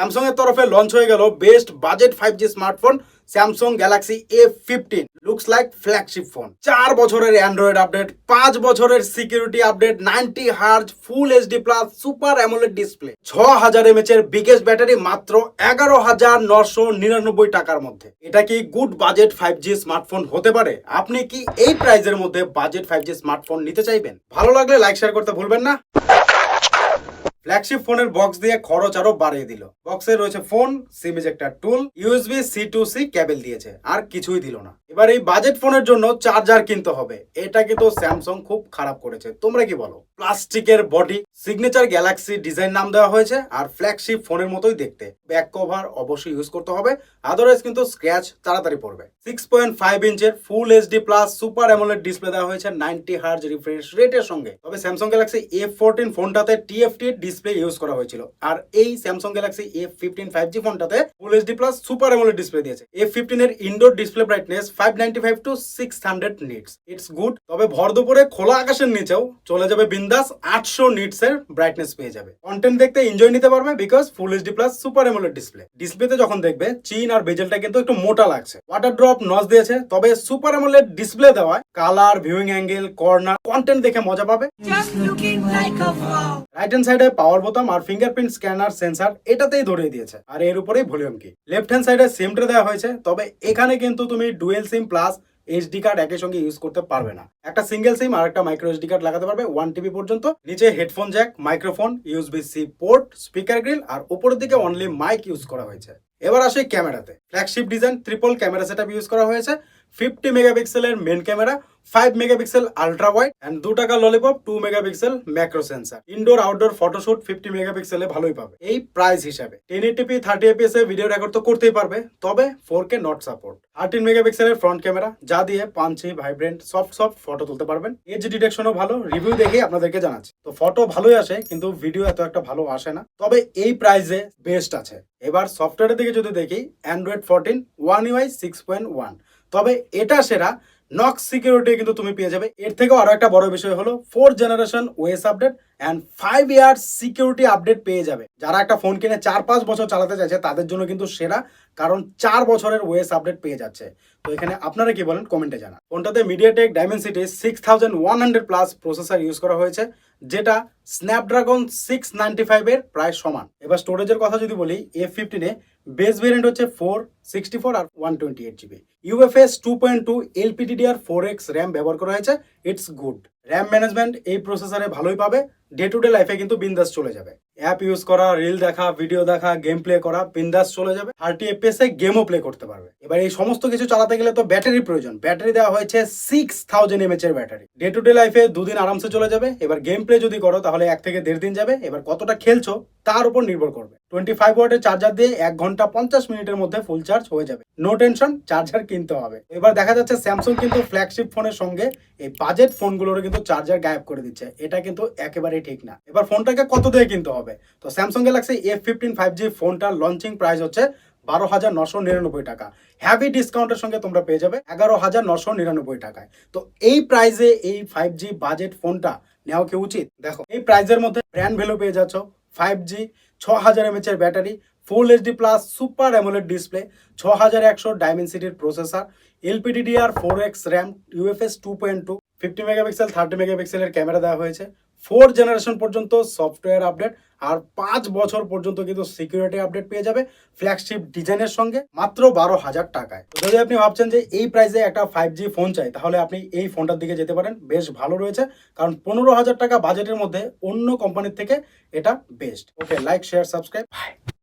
Samsung এর তরফে launch হয়ে গেল best budget five G smartphone Samsung Galaxy A fifteen looks like flagship phone চার বছরের অ্যান্ড্রয়েড আপডেট পাঁচ বছরের security update ninety hertz full HD plus super AMOLED display ছ হাজার এমএচ এর বিগেস্ট ব্যাটারি মাত্র এগারো হাজার নশো নিরানব্বই টাকার মধ্যে। এটা কি good budget five G smartphone হতে পারে? আপনি কি এই প্রাইজের মধ্যে বাজেট ফাইভ জি স্মার্টফোন নিতে চাইবেন? ভালো লাগলে লাইক শেয়ার করতে ভুলবেন না। ফ্ল্যাগশিপ ফোনের বক্স দিয়ে খরচ আরও বাড়িয়ে দিল। বক্সে রয়েছে phone SIM ejector tool USB C to C cable দিয়েছে। আর কিছুই দিল না। এবার এই বাজেট ফোনের জন্য চার্জার কিনতে হবে। এটা কিন্তু স্যামসাং খুব খারাপ করেছে। তোমরা কি বলো? প্লাস্টিকের বডি সিগনেচার গ্যালাক্সি ডিজাইন নাম দেওয়া হয়েছে, আর ফ্ল্যাগশিপ ফোনের মতোই দেখতে। ব্যাক কভার অবশ্যই ইউজ করতে হবে। আদারওয়াইজ কিন্তু স্ক্র্যাচ তাড়াতাড়ি পড়বে। Six point five ইঞ্চের full HD plus super AMOLED display দেওয়া হয়েছে নাইনটি হার্জ রিফ্রেশ রেটের সঙ্গে। তবে স্যামসাং গ্যালাক্সি এ ফোরটিন ফোনটাতে টিএফটি ডিসপ্লে ইউজ করা হয়েছিল। আর এই Samsung Galaxy A fifteen five G ফোনটাতে full HD plus super AMOLED display দিয়েছে। এ ফিফটিন এর indoor display brightness five ninety five to six hundred nits it's good তবে ভর দুপুরে খোলা আকাশের নিচেও চলে যাবে বিন্দাস আটশো নিটস এর ব্রাইটনেস পেয়ে যাবে। কন্টেন্ট দেখতে এনজয় নিতে পারবে because full HD plus super AMOLED display ডিসপ্লেতে যখন দেখবে চিন আর বেজেলটা কিন্তু একটু মোটা লাগছে। ওয়াটার ড্রপ নজ দিয়েছে তবে সুপার অ্যামোলেড ডিসপ্লে দেওয়ায় colour viewing angle corner content দেখে মজা পাবে. রাইট হ্যান্ড সাইডে পাওয়ার বোতাম আর ফিঙ্গারপ্রিন্ট স্ক্যানার সেন্সার এটাতেই ধরিয়ে দিয়েছে। আর এর উপরেই ভলিউম কি লেফট হ্যান্ড সাইডে সিম ট্রে দেওয়া হয়েছে তবে এখানে কিন্তু তুমি dual SIM plus HD card একই সঙ্গে ইউজ করতে পারবে না। একটা সিঙ্গেল সিম আর একটা মাইক্রো এইচডি কার্ড লাগাতে পারবে ওয়ান টিবি পর্যন্ত। নিচে headphone jack microphone USB C port speaker grill আর উপরের দিকে অনলি মাইক ইউজ করা হয়েছে। এবার আসে ক্যামেরাতে। Flagship design triple camera setup use করা হয়েছে। ফিফটি মেগাপিক্সেলের main camera five megapixel ultra wide and দু টাকা lollipop two megapixel macro sensor indoor outdoor photoshoot fifty মেগাপিক্সেলে ভালোই পাবে। এই প্রাইস হিসাবে। Ten eighty p thirty FPS এ ভিডিও রেকর্ড তো করতেই পারবে, তবে four K not support thirteen মেগাপিক্সেলের ফ্রন্ট ক্যামেরা যা দিয়ে punchy vibrant soft soft photo তুলতে পারবেন। এজ ডিটেকশনও ভালো রিভিউ দেখে আপনাদেরকে জানাচ্ছি। তো ফটো ভালোই আসে, কিন্তু ভিডিও এত একটা ভালো আসে না। তবে এই প্রাইসে বেস্ট আছে। এবার সফটওয়্যারের দিকে যদি দেখি Android fourteen One UI six point one তবে এটা সেরা নক্স সিকিউরিটি কিন্তু তুমি পেয়ে যাবে। এর থেকেও আরও একটা বড় বিষয় হলো four generation OS update and five year security update পেয়ে যাবে। যারা একটা ফোন কিনে চার পাঁচ বছর চালাতে চাইছে, তাদের জন্য কিন্তু সেরা, কারণ চার বছরের ওয়েস আপডেট পেয়ে যাচ্ছে। তো এখানে আপনারা কি বলেন কমেন্টে জানান। ফোনটাতে MediaTek Dimensity six thousand one hundred plus processor use করা হয়েছে, যেটা স্ন্যাপড্রাগন সিক্স নাইনটি ফাইভের প্রায় সমান। এবার স্টোরেজের কথা যদি বলি এফ ফিফটিনে বেস ভেরিয়েন্ট হচ্ছে ফোর সিক্সটি ফোর আর one twenty eight GB UFS two point two LPDDR four X RAM ব্যবহার করা হয়েছে ইটস গুড র্যাম ম্যানেজমেন্ট এই প্রসেসারে ভালোই পাবে। ডে টু ডে লাইফে কিন্তু বিন্দাস চলে যাবে। অ্যাপ ইউজ করা রিল দেখা ভিডিও দেখা গেম প্লে করা, বিন্দাস চলে যাবে। থার্টি এফপিএস এ গেমও প্লে করতে পারবে। এবার এই সমস্ত কিছু চালাতে গেলে তো ব্যাটারি প্রয়োজন। ব্যাটারি দেওয়া হয়েছে সিক্স থাউজেন্ড এমএচ এর ব্যাটারি ডে টু ডে লাইফে দুদিন আরামসে চলে যাবে। এবার গেম প্লে যদি করো, তাহলে এক থেকে দেড় দিন যাবে। এবার কতটা খেলছো, তার উপর নির্ভর করবে। টোয়েন্টি ফাইভ ওয়াটের চার্জার দিয়ে এক ঘণ্টা পঞ্চাশ মিনিটের মধ্যে ফুল চার্জ হয়ে যাবে। নো টেনশন চার্জার কিনতে হবে। এবার দেখা যাচ্ছে স্যামসাং কিন্তু ফ্ল্যাগশিপ ফোনের সঙ্গে এই বাজেট ফোনগুলোর কিন্তু চার্জার গায়েব করে দিচ্ছে। এটা কিন্তু একেবারেই ঠিক না। এবার ফোনটাকে কত দিয়ে কিনতে হবে? তো Samsung Galaxy F fifteen five G ফোনটার লঞ্চিং প্রাইস হচ্ছে বারো হাজার নশো নিরানব্বই টাকা। হ্যাভি ডিসকাউন্টের সঙ্গে তোমরা পেয়ে যাবে এগারো হাজার নশো নিরানব্বই টাকায়। তো এই প্রাইজে এই ফাইভ জি বাজেট ফোনটা নেওয়া কি উচিত? দেখো, এই প্রাইজের মধ্যে ব্র্যান্ড ভ্যালু পেয়ে যাচ্ছ ফাইভ জি ছ হাজার এমএচ এর battery full HD plus super AMOLED display ছ হাজার একশো ডাইমেনসিটির processor LPDDR four X RAM UFS two point two fifty megapixel thirty মেগাপিক্সেলের ক্যামেরা দেওয়া হয়েছে। ফোর জেনারেশন পর্যন্ত সফটওয়্যার আপডেট আর পাঁচ বছর পর্যন্ত কিন্তু সিকিউরিটি আপডেট পেয়ে যাবে ফ্ল্যাগশিপ ডিজাইনের সঙ্গে, মাত্র বারো হাজার টাকায়। যদি আপনি ভাবছেন যে এই প্রাইসে একটা ফাইভ জি ফোন চাই, তাহলে আপনি এই ফোনটার দিকে যেতে পারেন। বেশ ভালো রয়েছে, কারণ পনেরো হাজার টাকা বাজেটের মধ্যে অন্য কোম্পানির থেকে এটা best okay like share subscribe